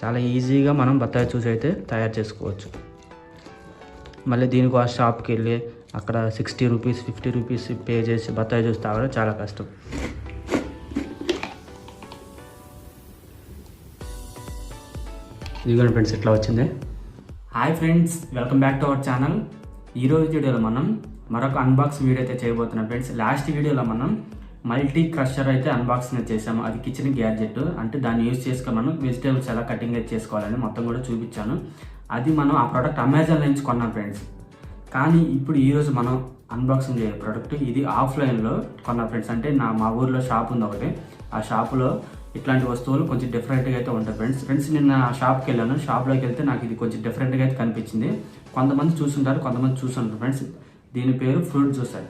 చాలా ఈజీగా మనం బత్తాయి జ్యూస్ అయితే తయారు చేసుకోవచ్చు. మళ్ళీ దీనికి ఆ షాప్కి వెళ్ళి అక్కడ sixty rupees fifty rupees pay చేసి బత్తాయి జ్యూస్ తాగడం చాలా కష్టం. ఇదిగోండి ఫ్రెండ్స్ ఇట్లా వచ్చింది. Hi friends welcome back to our channel ఈరోజు వీడియోలో మనం మరొక అన్బాక్స్ వీడియో అయితే చేయబోతున్నాం. ఫ్రెండ్స్ లాస్ట్ వీడియోలో మనం మల్టీ క్రషర్ అయితే అన్బాక్సింగ్ చేసాము అది కిచెన్ గ్యాడ్జెట్. అంటే దాన్ని యూజ్ చేసుకొని మనం వెజిటేబుల్స్ ఎలా కటింగ్ అయితే చేసుకోవాలని మొత్తం కూడా చూపించాను. అది మనం ఆ ప్రోడక్ట్ అమెజాన్ నుంచి కొన్నాం ఫ్రెండ్స్. కానీ ఇప్పుడు ఈరోజు మనం అన్బాక్సింగ్ చేయాలి ప్రోడక్ట్. ఇది ఆఫ్లైన్లో కొన్న ఫ్రెండ్స్. అంటే నా మా ఊర్లో షాప్ ఉంది ఒకటి. ఆ షాపులో ఇట్లాంటి వస్తువులు కొంచెం డిఫరెంట్గా అయితే ఉంటాయి ఫ్రెండ్స్. ఫ్రెండ్స్ నిన్న ఆ షాప్కి వెళ్ళాను. షాప్లోకి వెళ్తే నాకు ఇది కొంచెం డిఫరెంట్గా అయితే కనిపించింది. కొంతమంది చూసుంటారు కొంతమంది చూసుంటారు ఫ్రెండ్స్. దీని పేరు ఫ్రూట్ జ్యూసర్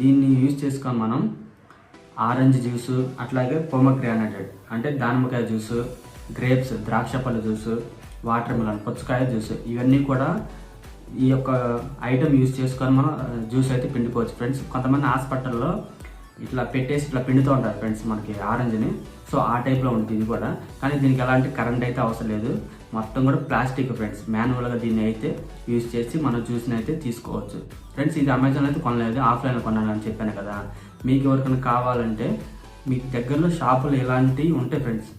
దీన్ని యూజ్ చేసుకొని మనం ఆరెంజ్ జ్యూస్ అట్లాగే పొమగ్రానైట్ అంటే దానిమ్మకాయ జ్యూస్ గ్రేప్స్ ద్రాక్ష పళ్ళ జ్యూస్ వాటర్ మిలన్ పుచ్చకాయ జ్యూస్ ఇవన్నీ కూడా ఈ యొక్క ఐటమ్ యూజ్ చేసుకొని మనం జ్యూస్ అయితే పిండుకోవచ్చు. ఫ్రెండ్స్ కొంతమంది హాస్పిటల్లో ఇట్లా పెట్టేసి ఇట్లా పిండుతూ ఉంటారు ఫ్రెండ్స్ మనకి ఆరెంజ్ని. సో ఆ టైప్లో ఉంటుంది ఇది కూడా. కానీ దీనికి ఎలాంటి కరెంట్ అయితే అవసరం లేదు. మొత్తం కూడా ప్లాస్టిక్ ఫ్రెండ్స్. మాన్యువల్గా దీన్ని అయితే యూజ్ చేసి మన జ్యూస్ని అయితే తీసుకోవచ్చు. ఫ్రెండ్స్ ఇది అమెజాన్ అయితే కొనలేదు. ఆఫ్లైన్లో కొన్నాను అని చెప్పాను కదా. మీకు ఎవరికైనా కావాలంటే మీకు దగ్గరలో షాపులు ఎలాంటివి ఉంటాయి ఫ్రెండ్స్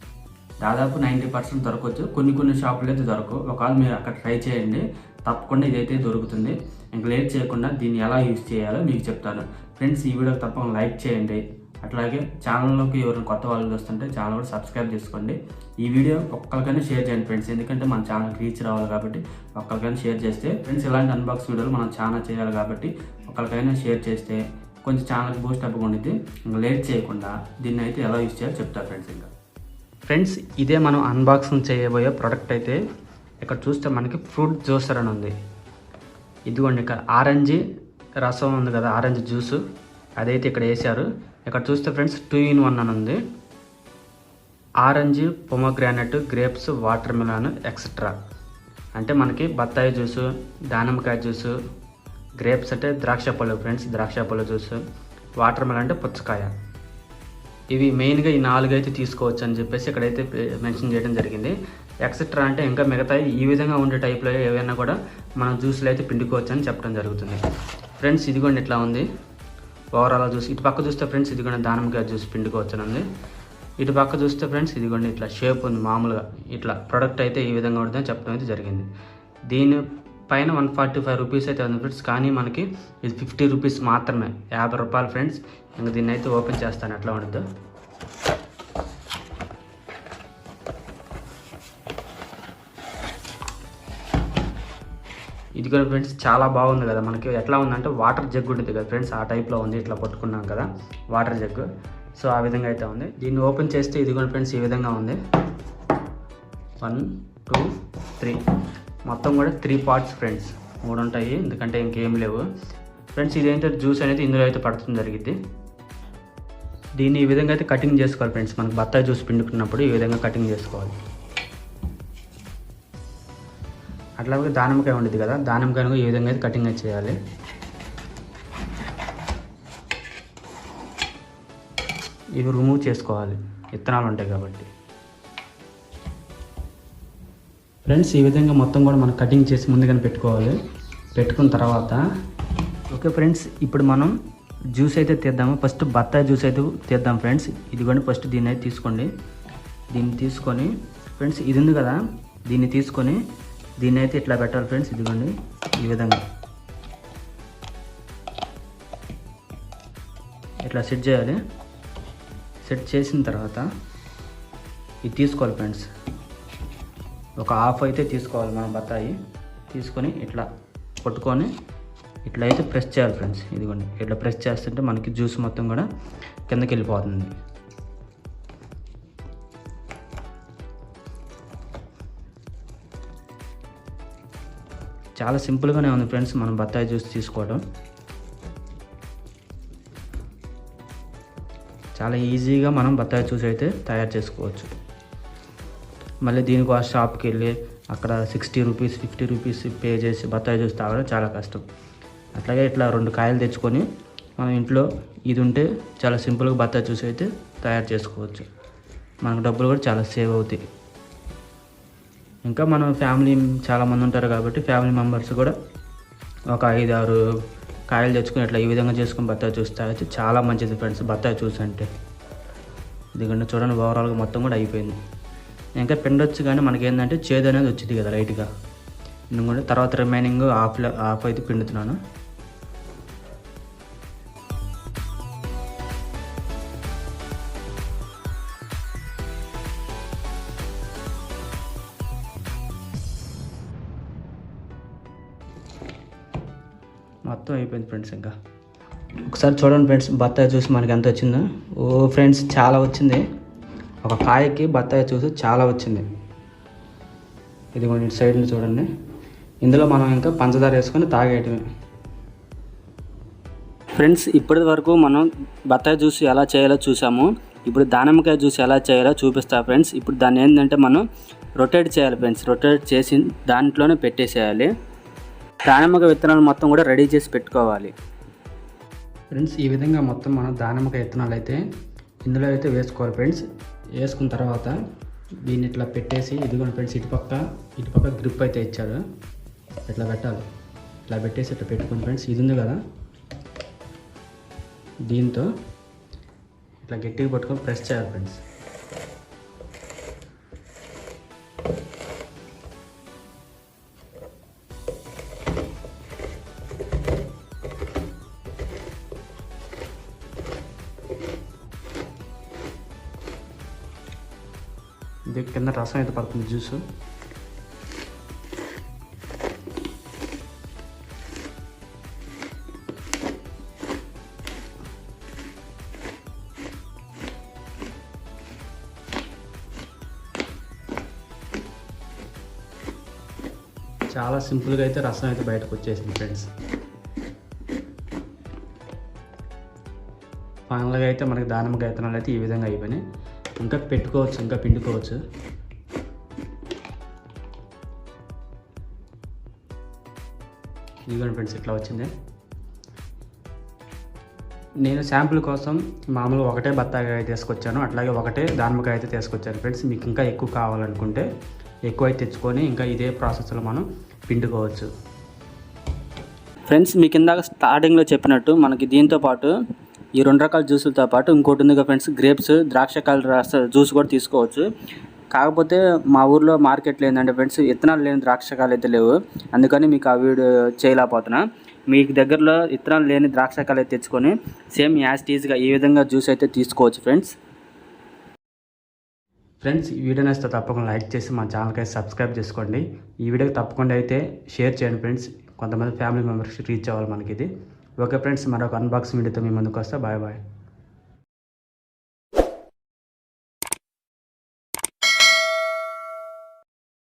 దాదాపు నైంటీ పర్సెంట్ దొరకవచ్చు. కొన్ని కొన్ని షాపులు అయితే దొరకవు. ఒకవేళ మీరు అక్కడ ట్రై చేయండి తప్పకుండా ఇదైతే దొరుకుతుంది. ఇంకా లేట్ చేయకుండా దీన్ని ఎలా యూజ్ చేయాలో మీకు చెప్తాను. ఫ్రెండ్స్ ఈ వీడియో తప్పకుండా లైక్ చేయండి. అట్లాగే ఛానల్లోకి ఎవరైనా కొత్త వాళ్ళు వస్తుంటే ఛానల్ కూడా సబ్స్క్రైబ్ చేసుకోండి. ఈ వీడియో ఒక్కరికైనా షేర్ చేయండి ఫ్రెండ్స్. ఎందుకంటే మన ఛానల్ రీచ్ రావాలి కాబట్టి ఒక్కరికైనా షేర్ చేస్తే ఫ్రెండ్స్ ఇలాంటి అన్బాక్స్ వీడియోలు మనం చాలా చేయాలి కాబట్టి ఒక్కరికైనా షేర్ చేస్తే కొంచెం ఛానల్కి బూస్ట్ అవ్వకుండా ఇంకా లేట్ చేయకుండా దీన్ని అయితే ఎలా యూజ్ చేయాలో చెప్తా ఫ్రెండ్స్ ఇంకా. ఫ్రెండ్స్ ఇదే మనం అన్బాక్సింగ్ చేయబోయే ప్రోడక్ట్ అయితే ఇక్కడ చూస్తే మనకి ఫ్రూట్ జ్యూసర్ అని ఉంది. ఇదిగోండి ఇక్కడ ఆరెంజ్ రసం ఉంది కదా ఆరెంజ్ జ్యూస్ అదైతే ఇక్కడ వేసారు ఇక్కడ చూస్తే ఫ్రెండ్స్ టూ ఇన్ వన్ అని ఉంది. Orange pomegranate grapes watermelon etcetera. అంటే మనకి బత్తాయి జ్యూసు దానిమ్మకాయ జ్యూసు గ్రేప్స్ అంటే ద్రాక్ష పళ్ళు ఫ్రెండ్స్ ద్రాక్ష పళ్ళు జ్యూస్ వాటర్ మిలాన్ అంటే పుచ్చకాయ. ఇవి మెయిన్గా ఈ నాలుగు అయితే తీసుకోవచ్చు అని చెప్పేసి ఇక్కడైతే మెన్షన్ చేయడం జరిగింది. ఎక్సెట్రా అంటే ఇంకా మిగతా ఈ విధంగా ఉండే టైప్లో ఏవైనా కూడా మనం జ్యూస్లు అయితే పిండుకోవచ్చు అని చెప్పడం జరుగుతుంది. ఫ్రెండ్స్ ఇదిగోండి ఇట్లా ఉంది. ఓవరాల్ జ్యూస్ ఇటు పక్క చూస్తే ఫ్రెండ్స్ ఇదిగోండి దానిమ్మకాయ జ్యూస్ పిండుకోవచ్చు ఉంది ఇటు పక్క చూస్తే ఫ్రెండ్స్ ఇదిగోండి ఇట్లా షేప్ ఉంది మామూలుగా. ఇట్లా ప్రొడక్ట్ అయితే ఈ విధంగా ఉంటుందని చెప్పడం అయితే జరిగింది. దీని పైన వన్ ఫార్టీ ఫైవ్ రూపీస్ అయితే ఉంది ఫ్రెండ్స్. కానీ మనకి ఇది ఫిఫ్టీ రూపీస్ మాత్రమే. యాభై రూపాయలు ఫ్రెండ్స్. ఇంకా దీన్ని అయితే ఓపెన్ చేస్తాను. ఎట్లా ఉంటుందో. ఇది కూడా ఫ్రెండ్స్ చాలా బాగుంది కదా. మనకి ఎట్లా ఉందంటే వాటర్ జగ్ ఉంటుంది కదా ఫ్రెండ్స్ ఆ టైప్లో ఉంది ఇట్లా పట్టుకున్నాం కదా వాటర్ జగ్. సో ఆ విధంగా అయితే ఉంది. దీన్ని ఓపెన్ చేస్తే ఇది కూడా ఫ్రెండ్స్ ఈ విధంగా ఉంది. One two three. మొత్తం కూడా త్రీ పార్ట్స్ ఫ్రెండ్స్. మూడు ఉంటాయి ఎందుకంటే ఇంకేం లేవు. ఫ్రెండ్స్ ఇదైతే జ్యూస్ అనేది ఇందులో అయితే పడుతుంది జరిగింది. దీన్ని ఈ విధంగా అయితే కటింగ్ చేసుకోవాలి ఫ్రెండ్స్. మనకు బత్తాయి జ్యూస్ పిండుకున్నప్పుడు ఈ విధంగా కటింగ్ చేసుకోవాలి. అట్లాగే దానిమ్మకాయ ఉండేది కదా దానిమ్మకాయను ఏ ఈ విధంగా అయితే కటింగ్ అయితే చేయాలి. ఇవి రిమూవ్ చేసుకోవాలి. విత్తనాలు ఉంటాయి కాబట్టి. ఫ్రెండ్స్ ఈ విధంగా మొత్తం కూడా మనం కటింగ్ చేసి ముందుగానే పెట్టుకోవాలి. పెట్టుకున్న తర్వాత ఓకే ఫ్రెండ్స్ ఇప్పుడు మనం జ్యూస్ అయితే తీద్దాము. ఫస్ట్ బత్తాయి జ్యూస్ అయితే తీద్దాం ఫ్రెండ్స్ ఇదిగోండి ఫస్ట్ దీన్ని అయితే తీసుకోండి. దీన్ని తీసుకొని ఫ్రెండ్స్ ఇది ఉంది కదా దీన్ని తీసుకొని దీన్ని అయితే ఇట్లా పెట్టాలి ఫ్రెండ్స్ ఇదిగోండి ఈ విధంగా. ఇట్లా సెట్ చేయాలి. సెట్ చేసిన తర్వాత ఇది తీసుకోవాలి ఫ్రెండ్స్. ఒక హాఫ్ అయితే తీసుకోవాలి మనం బత్తాయి. తీసుకొని ఇట్లా కొట్టుకొని ఇట్లా అయితే ప్రెస్ చేయాలి ఫ్రెండ్స్ ఇదిగోండి. ఇట్లా ప్రెస్ చేస్తుంటే మనకి జ్యూస్ మొత్తం కూడా కిందకి వెళ్ళిపోతుంది. చాలా సింపుల్గానే ఉంది ఫ్రెండ్స్ మనం బత్తాయి జ్యూస్ తీసుకోవడం. చాలా ఈజీగా మనం బత్తాయి జ్యూస్ అయితే తయారు చేసుకోవచ్చు. మళ్ళీ దీనికి ఆ షాప్కి వెళ్ళి అక్కడ sixty rupees fifty rupees pay చేసి బత్తాయి జ్యూస్ తాగడం చాలా కష్టం. అట్లాగే ఇట్లా రెండు కాయలు తెచ్చుకొని మనం ఇంట్లో ఇది ఉంటే చాలా సింపుల్గా బత్తాయి జ్యూస్ అయితే తయారు చేసుకోవచ్చు. మనకు డబ్బులు కూడా చాలా సేవ్ అవుతాయి. ఇంకా మనం ఫ్యామిలీ చాలామంది ఉంటారు కాబట్టి ఫ్యామిలీ మెంబర్స్ కూడా ఒక ఐదు ఆరు కాయలు తెచ్చుకుని ఇట్లా ఈ విధంగా చేసుకుని బత్తాయి జ్యూస్ తాగొచ్చు చాలా మంచిది ఫ్రెండ్స్ బత్తాయి జ్యూస్ అంటే. ఎందుకంటే చూడండి ఓవరాల్గా మొత్తం కూడా అయిపోయింది. ఇంకా పిండొచ్చు కానీ మనకి ఏంటంటే చేదు అనేది వచ్చింది కదా లైట్గా ఎందుకంటే తర్వాత రిమైనింగ్ ఆఫ్ ఆఫ్ అయితే పిండుతున్నాను. మొత్తం అయిపోయింది ఫ్రెండ్స్ ఇంకా. ఒకసారి చూడండి ఫ్రెండ్స్ బత్తాయి చూసి మనకి ఎంత వచ్చిందో. ఓ ఫ్రెండ్స్ చాలా వచ్చింది. ఒక కాయకి బత్తాయి చూసి చాలా వచ్చింది. ఇది కొన్ని సైడ్ని చూడండి. ఇందులో మనం ఇంకా పంచదార వేసుకొని తాగేయటమే. ఫ్రెండ్స్ ఇప్పటి వరకు మనం బత్తాయి జ్యూస్ ఎలా చేయాలో చూసాము. ఇప్పుడు దానిమ్మకాయ జ్యూస్ ఎలా చేయాలో చూపిస్తా ఫ్రెండ్స్. ఇప్పుడు దాన్ని ఏంటంటే మనం రొటేట్ చేయాలి ఫ్రెండ్స్. రొటేట్ చేసి దాంట్లోనే పెట్టేసేయాలి. దానిమ్మక విత్తనాలు మొత్తం కూడా రెడీ చేసి పెట్టుకోవాలి. ఫ్రెండ్స్ ఈ విధంగా మొత్తం మనం దానిమ్మక విత్తనాలు అయితే ఇందులో అయితే వేసుకోవాలి ఫ్రెండ్స్. వేసుకున్న తర్వాత దీన్ని ఇట్లా పెట్టేసి ఇదిగోండి ఫ్రెండ్స్ ఇటుపక్క ఇటుపక్క గ్రిప్ అయితే ఇచ్చాడు. ఇట్లా పెట్టాలి. ఇట్లా పెట్టేసి ఇట్లా పెట్టుకోండి ఫ్రెండ్స్. ఇది ఉంది కదా. దీంతో ఇట్లా గట్టిగా పట్టుకొని ప్రెస్ చేయాలి ఫ్రెండ్స్. ఇది కింద రసం అయితే పడుతుంది జ్యూస్. చాలా సింపుల్గా అయితే రసం అయితే బయటకు వచ్చేసింది ఫ్రెండ్స్. ఫైనల్గా అయితే మనకి దానిమ్మ విత్తనాలు అయితే ఈ విధంగా అయిపోయినాయి. ఇంకా పెట్టుకోవచ్చు ఇంకా పిండుకోవచ్చు. ఇదిగోండి ఫ్రెండ్స్ ఇట్లా వచ్చింది. నేను శాంపుల్ కోసం మామూలుగా ఒకటే బత్తాకాయ తీసుకొచ్చాను. అట్లాగే ఒకటే దానిమ్మకాయ అయితే తీసుకొచ్చాను. ఫ్రెండ్స్ మీకు ఇంకా ఎక్కువ కావాలనుకుంటే ఎక్కువ అయితే తెచ్చుకొని ఇంకా ఇదే ప్రాసెస్లో మనం పిండుకోవచ్చు. ఫ్రెండ్స్ మీకు ఇందాక స్టార్టింగ్లో చెప్పినట్టు మనకి దీంతో పాటు ఈ రెండు రకాల జ్యూసులతో పాటు ఇంకోటి ఉంది కదా ఫ్రెండ్స్ గ్రేప్స్ ద్రాక్షకాయల రస జ్యూస్ కూడా తీసుకోవచ్చు. కాకపోతే మా ఊర్లో మార్కెట్లో ఏంటంటే ఫ్రెండ్స్ ఇత్తనాలు లేని ద్రాక్షకాయలు అయితే లేవు. అందుకని మీకు ఆ వీడియో చేయలేకపోతున్నా. మీకు దగ్గరలో ఇత్తనాలు లేని ద్రాక్షకాయలు అయితే తెచ్చుకొని సేమ్ యాస్టీజ్గా ఈ విధంగా జ్యూస్ అయితే తీసుకోవచ్చు ఫ్రెండ్స్. ఫ్రెండ్స్ ఈ వీడియో నేస్తే తప్పకుండా లైక్ చేసి మా ఛానల్కి అయితే సబ్స్క్రైబ్ చేసుకోండి. ఈ వీడియోకి తప్పకుండా అయితే షేర్ చేయండి ఫ్రెండ్స్. కొంతమంది ఫ్యామిలీ మెంబర్స్ రీచ్ అవ్వాలి మనకి ఇది. ఓకే ఫ్రెండ్స్ మరొక అన్బాక్సింగ్ వీడియోతో మీ ముందుకు వస్తా. Bye bye.